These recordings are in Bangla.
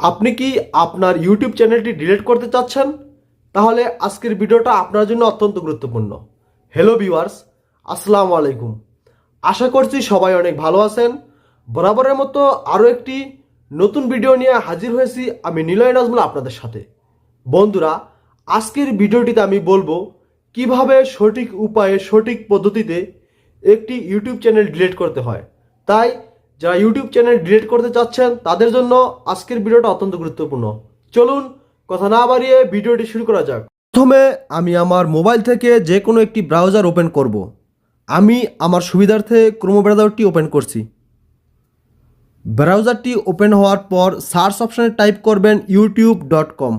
আপনি কি আপনার ইউটিউব চ্যানেলটি ডিলিট করতে চাচ্ছেন? তাহলে আজকের ভিডিওটা আপনার জন্য অত্যন্ত গুরুত্বপূর্ণ। হ্যালো ভিউয়ার্স আসসালামু আলাইকুম। আশা করছি সবাই অনেক ভালো আছেন। বরাবরের মতো আরও একটি নতুন ভিডিও নিয়ে হাজির হয়েছি আমি নিলয় নাজমুল আপনাদের সাথে। বন্ধুরা, আজকের ভিডিওটিতে আমি বলব কীভাবে সঠিক উপায়ে সঠিক পদ্ধতিতে একটি ইউটিউব চ্যানেল ডিলিট করতে হয়। তাই যারা ইউটিউব চ্যানেল ডিলিট করতে চাচ্ছেন, তাদের জন্য আজকের ভিডিওটা অত্যন্ত গুরুত্বপূর্ণ। চলুন কথা না বাড়িয়ে ভিডিওটি শুরু করা যাক। প্রথমে আমি আমার মোবাইল থেকে যে কোনো একটি ব্রাউজার ওপেন করব। আমি আমার সুবিধার্থে ক্রোম ব্রাউজারটি ওপেন করছি। ব্রাউজারটি ওপেন হওয়ার পর সার্চ অপশানে টাইপ করবেন YouTube dot com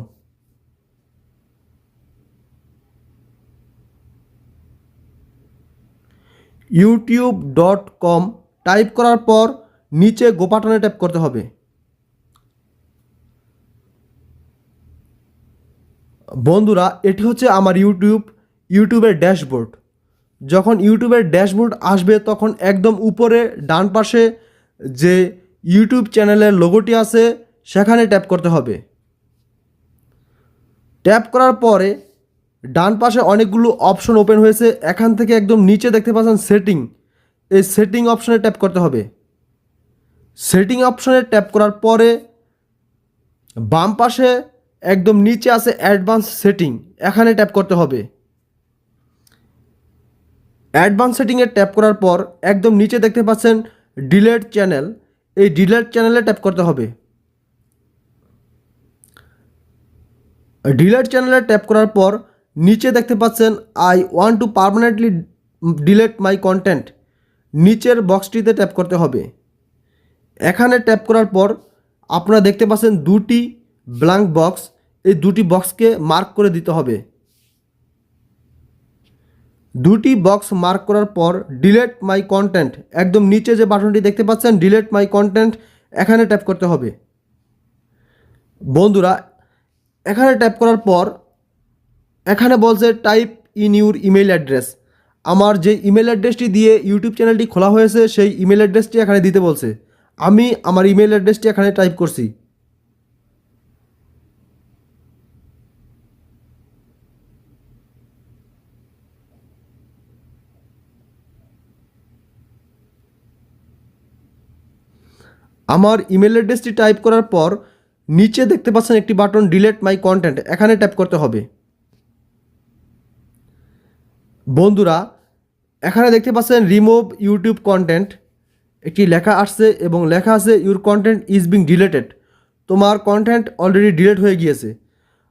YouTube dot com type করার পর নিচে গোপাটনে ট্যাপ করতে হবে। বন্ধুরা, এটি হচ্ছে আমার ইউটিউব ইউটিউবের ড্যাশবোর্ড যখন ইউটিউবের ড্যাশবোর্ড আসবে, তখন একদম উপরে, ডান পাশে যে ইউটিউব চ্যানেলের লোগোটি আছে, সেখানে ট্যাপ করতে হবে। ট্যাপ করার পরে, ডান পাশে অনেকগুলো অপশন ওপেন হয়েছে। এখান থেকে একদম নিচে দেখতে পাচ্ছেন সেটিং এই সেটিং অপশনে ট্যাপ করতে হবে। সেটিং অপশনে ট্যাপ করার পরে বাম পাশে একদম নিচে আছে অ্যাডভান্স সেটিং এখানে ট্যাপ করতে হবে। অ্যাডভান্স সেটিংয়ে ট্যাপ করার পর একদম নিচে দেখতে পাচ্ছেন ডিলেট চ্যানেল এই ডিলেট চ্যানেলে ট্যাপ করতে হবে। ডিলেট চ্যানেলে ট্যাপ করার পর নিচে দেখতে পাচ্ছেন I want to permanently delete my content নিচের বক্সটিতে ট্যাপ করতে হবে। এখানে ট্যাপ করার পর আপনারা দেখতে পাচ্ছেন দুটি ব্ল্যাঙ্ক বক্স এই দুটি বক্সকে মার্ক করে দিতে হবে। দুটি বক্স মার্ক করার পর ডিলেট মাই কন্টেন্ট একদম নিচে যে বাটনটি দেখতে পাচ্ছেন ডিলেট মাই কন্টেন্ট এখানে ট্যাপ করতে হবে। বন্ধুরা, এখানে ট্যাপ করার পর এখানে বলছে type in your email address আমার যে ইমেল অ্যাড্রেসটি দিয়ে ইউটিউব চ্যানেলটি খোলা হয়েছে, সেই ইমেল অ্যাড্রেসটি এখানে দিতে বলছে। আমি আমার ইমেল অ্যাড্রেসটি এখানে টাইপ করছি। আমার ইমেল অ্যাড্রেসটি টাইপ করার পর নিচে দেখতে পাচ্ছেন একটি বাটন ডিলেট মাই কন্টেন্ট এখানে ট্যাপ করতে হবে। বন্ধুরা, এখানে দেখতে পাচ্ছেন রিমুভ ইউটিউব কন্টেন্ট একটি লেখা আসছে এবং লেখা আছে your content is being deleted তোমার কন্টেন্ট অলরেডি ডিলেট হয়ে গিয়েছে।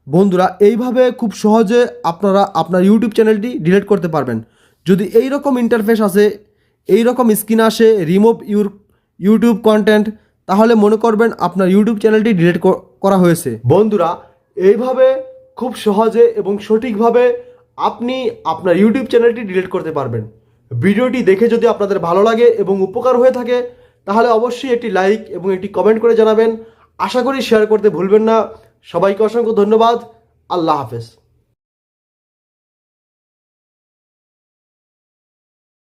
বন্ধুরা, এইভাবে খুব সহজে আপনারা আপনার ইউটিউব চ্যানেলটি ডিলেট করতে পারবেন। যদি এই রকম ইন্টারফেস আসে এই রকম স্ক্রিন আসে রিমুভ ইউর ইউটিউব কন্টেন্ট তাহলে মনে করবেন আপনার ইউটিউব চ্যানেলটি ডিলেট করা হয়েছে। বন্ধুরা, এইভাবে খুব সহজে এবং সঠিকভাবে আপনি আপনার ইউটিউব চ্যানেলটি ডিলিট করতে পারবেন। ভিডিওটি দেখে যদি আপনাদের ভালো লাগে এবং উপকার হয়ে থাকে, তাহলে অবশ্যই একটি লাইক এবং একটি কমেন্ট করে জানাবেন। আশা করি শেয়ার করতে ভুলবেন না। সবাইকে অসংখ্য ধন্যবাদ। আল্লাহ হাফেজ।